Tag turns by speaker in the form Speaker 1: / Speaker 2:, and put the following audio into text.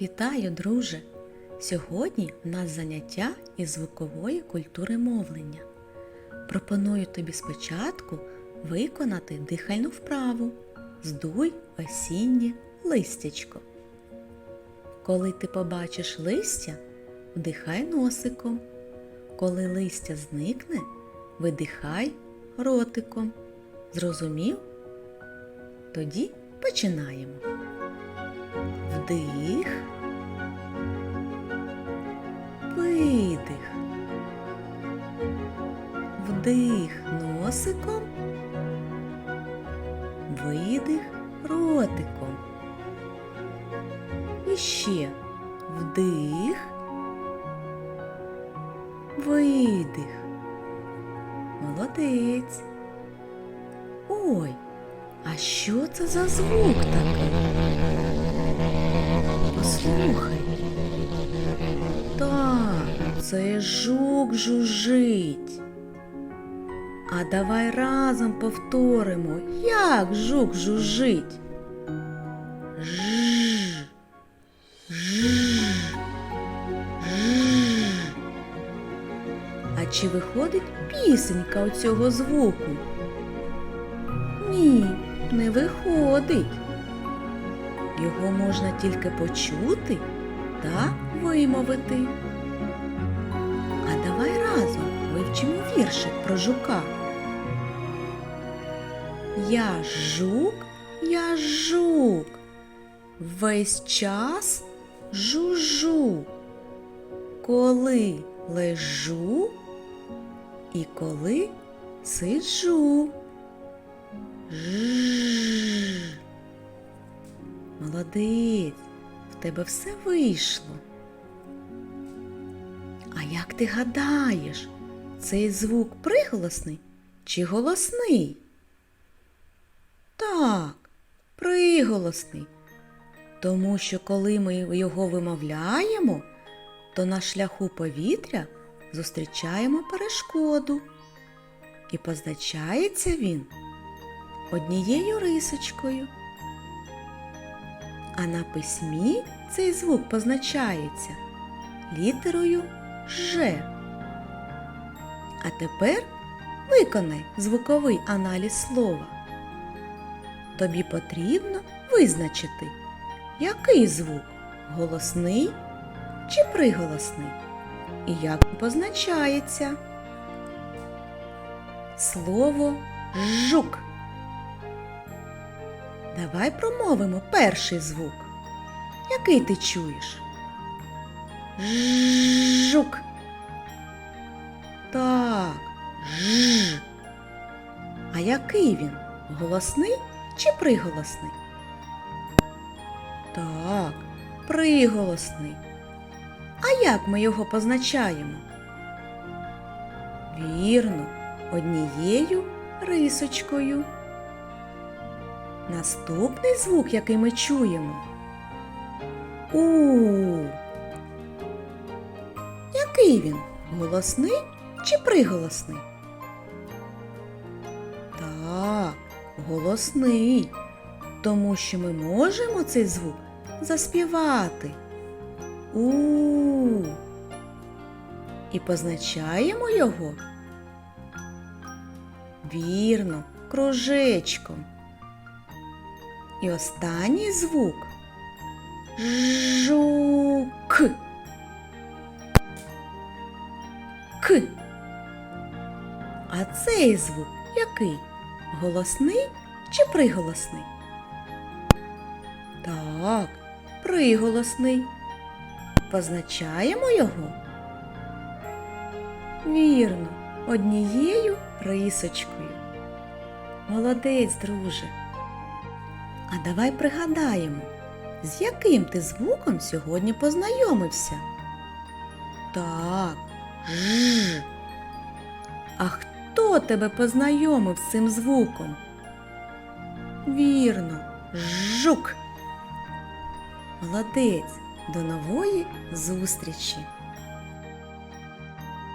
Speaker 1: Вітаю, друже! Сьогодні в нас заняття із звукової культури мовлення. Пропоную тобі спочатку виконати дихальну вправу Здуй осіннє листячко. Коли ти побачиш листя, вдихай носиком. Коли листя зникне, видихай ротиком. Зрозумів? Тоді починаємо. Вдих. Видих. Вдих носиком. Видих ротиком. І ще вдих. Видих. Молодець. Ой, а що це за звук такий? Послухай. Так, це жук жужжить. А давай разом повторимо, як жук жужжить. Жж. Жж. Жж. А чи виходить пісенька у цього звуку? Не виходить. Його можна тільки почути та вимовити. А давай разом вивчимо віршик про жука. Я жук, я жук, весь час жужу, коли лежу і коли сиджу. Жжж. Молодець, в тебе все вийшло. А як ти гадаєш, цей звук приголосний чи голосний? Так, приголосний. Тому що коли ми його вимовляємо, то на шляху повітря зустрічаємо перешкоду. І позначається він однією рисочкою. А на письмі цей звук позначається літерою Ж. А тепер виконай звуковий аналіз слова. Тобі потрібно визначити, який звук голосний чи приголосний, і як позначається. Слово жук. Давай промовимо перший звук. Який ти чуєш? Жук. Так, ж. А який він? Голосний чи приголосний? Так, приголосний. А як ми його позначаємо? Вірно, однією рисочкою. Наступний звук, який ми чуємо. У. Який він? Голосний чи приголосний? Так, голосний. Тому що ми можемо цей звук заспівати. У. І позначаємо його. Вірно, кружечком. І останній звук жук. К. А цей звук який? Голосний чи приголосний? Так, приголосний. Позначаємо його? Вірно, однією рисочкою. Молодець, друже. А давай пригадаємо, з яким ти звуком сьогодні познайомився? Так, ж. А хто тебе познайомив з цим звуком? Вірно, жук. Молодець, до нової зустрічі!